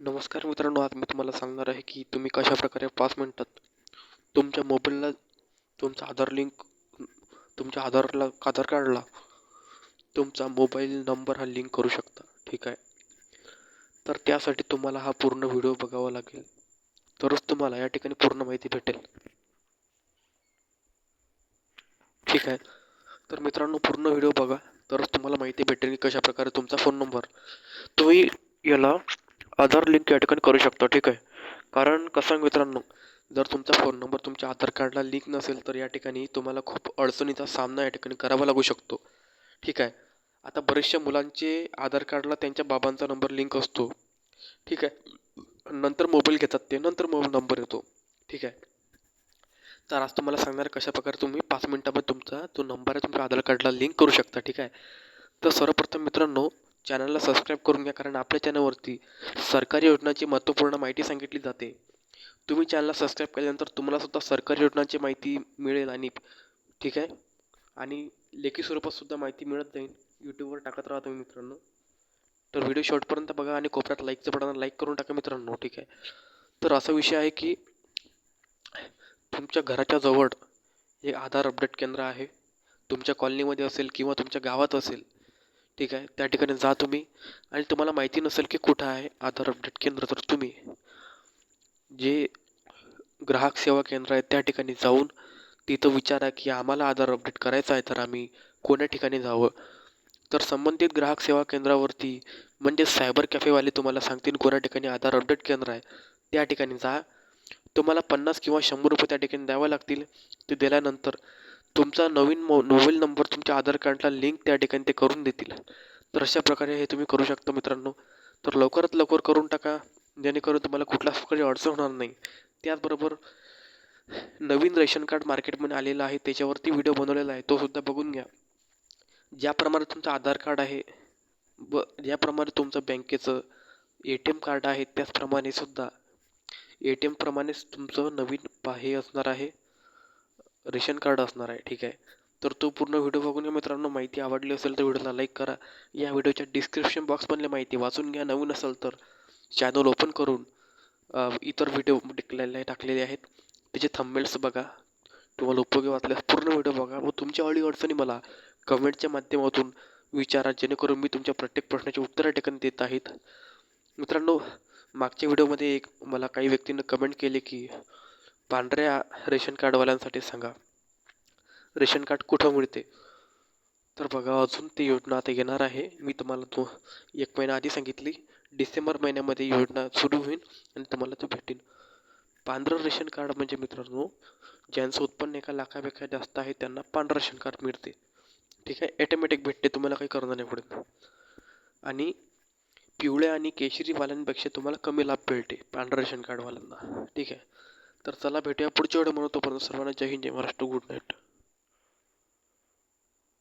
नमस्कार मित्रांनो आज मी तुम्हाला सांगणार आहे की तुम्ही कशाप्रकारे पाच मिनटात तुमच्या मोबाईलला तुमचा आधार लिंक तुमच्या आधारला आधार कार्डला तुमचा मोबाईल नंबर हा लिंक करू शकता. ठीक आहे? तर त्यासाठी तुम्हाला हा पूर्ण व्हिडिओ बघावा लागेल. तरच तुम्हाला या ठिकाणी पूर्ण माहिती भेटेल. ठीक आहे? तर मित्रांनो पूर्ण व्हिडिओ बघा. तरच तुम्हाला माहिती भेटेल की कशाप्रकारे तुमचा फोन नंबर. तुम्ही याला आधार लिंक या ठिकाणी करू शकता ठीक आहे? कारण कसं मित्रांनो जर तुमचा फोन नंबर तुमच्या आधार कार्डला लिंक नसेल तर या ठिकाणी तुम्हाला खूप अडचणीचा सामना या ठिकाणी करावा लागू शकतो. ठीक आहे? आता बरेचशा मुलांचे आधार कार्डला त्यांच्या बाबांचा नंबर लिंक असतो. ठीक आहे? नंतर मोबाईल घेतात ते नंतर मोबाईल नंबर येतो. ठीक आहे? तर आज तुम्हाला सांगणार कशा प्रकारे तुम्ही पाच मिनटामध्ये तुमचा जो नंबर आहे तुमच्या आधार कार्डला लिंक करू शकता ठीक आहे? तर सर्वप्रथम मित्रांनो चॅनलला सबस्क्राईब करून घ्या कारण आपल्या चॅनलवरती सरकारी योजनांची महत्त्वपूर्ण माहिती सांगितली जाते. तुम्ही चॅनलला सबस्क्राईब केल्यानंतर तुम्हालासुद्धा सरकारी योजनांची माहिती मिळेल आणि ठीक आहे? आणि लेखी स्वरूपातसुद्धा माहिती मिळत जाईल. यूट्यूबवर टाकत राहा तुम्ही मित्रांनो. तर व्हिडिओ शॉर्टपर्यंत बघा आणि कोपऱ्यात लाईकचं बटन लाईक करून टाका मित्रांनो ठीक आहे? तर असा विषय आहे की तुमच्या घराच्या जवळ एक आधार अपडेट केंद्र आहे. तुमच्या कॉलनीमध्ये असेल किंवा तुमच्या गावात असेल ठीक आहे? त्या ठिकाणी जा तुम्ही. आणि तुम्हाला माहिती नसेल की कुठं आहे आधार अपडेट केंद्र तर तुम्ही जे ग्राहक सेवा केंद्र आहे त्या ठिकाणी जाऊन तिथं विचारा की आम्हाला आधार अपडेट करायचं आहे तर आम्ही कोण्या ठिकाणी जावं? तर संबंधित ग्राहक सेवा केंद्रावरती म्हणजे सायबर कॅफेवाले तुम्हाला सांगतील कोण्या ठिकाणी आधार अपडेट केंद्र आहे त्या ठिकाणी जा. तुम्हाला पन्नास किंवा शंभर रुपये त्या ठिकाणी द्यावे लागतील. ते दिल्यानंतर तुमचा नवीन मो मोबाईल नंबर तुमच्या आधार कार्डला लिंक त्या ठिकाणी ते करून देतील. तर अशा प्रकारे हे तुम्ही करू शकता मित्रांनो. तर लवकरात लवकर करून टाका. जेणेकरून तुम्हाला कुठलाच प्रकारे अडचण होणार नाही. त्याचबरोबर नवीन रेशन कार्ड मार्केटमध्ये आलेलं आहे त्याच्यावरती व्हिडिओ बनवलेला आहे तो सुद्धा बघून घ्या. ज्याप्रमाणे तुमचं आधार कार्ड आहे ब ज्याप्रमाणे तुमचं बँकेचं ए टी एम कार्ड आहे त्याचप्रमाणे सुद्धा ए टी एमप्रमाणेच तुमचं नवीन पा हे असणार आहे. रेशन कार्ड असणार आहे ठीक आहे. तर तो पूर्ण व्हिडिओ बघून घ्या मित्रांनो. माहिती आवडली असेल तर व्हिडिओला लाईक करा. या व्हिडिओच्या डिस्क्रिप्शन बॉक्समधली माहिती वाचून घ्या. नवीन असेल तर चॅनल ओपन करून इतर व्हिडिओ टिकलेले टाकलेले आहेत. त्याचे थंबेल्स बघा. तुम्हाला उपयोगी वाचल्यास पूर्ण व्हिडिओ बघा. व तुमच्या अडी अडचणी मला कमेंटच्या माध्यमातून विचारा. जेणेकरून मी तुमच्या प्रत्येक प्रश्नाची उत्तरं टेकन देत आहेत. मित्रांनो मागच्या व्हिडिओमध्ये एक मला काही व्यक्तींनी कमेंट केले की पांढऱ्या रेशन कार्डवाल्यांसाठी सांगा. रेशन कार्ड कुठं मिळते? तर बघा अजून ती योजना आता येणार आहे. मी तुम्हाला तो एक महिना आधी सांगितली. डिसेंबर महिन्यामध्ये योजना सुरू होईल आणि तुम्हाला ते भेटेल. पांढरं रेशन कार्ड म्हणजे मित्रांनो ज्यांचं उत्पन्न एका लाखापेक्षा जास्त आहे त्यांना पांढरं रेशन कार्ड मिळते. ठीक आहे? ॲटोमॅटिक भेटते तुम्हाला काही करणं नाही पडत आणि पिवळ्या आणि केशरीवाल्यांपेक्षा तुम्हाला कमी लाभ मिळते पांढरं रेशन कार्डवाल्यांना. ठीक आहे? तर चला भेटूया पुढच्या वेळेमध्ये. तोपर्यंत सर्वांना जय हिंद जय महाराष्ट्र. Good night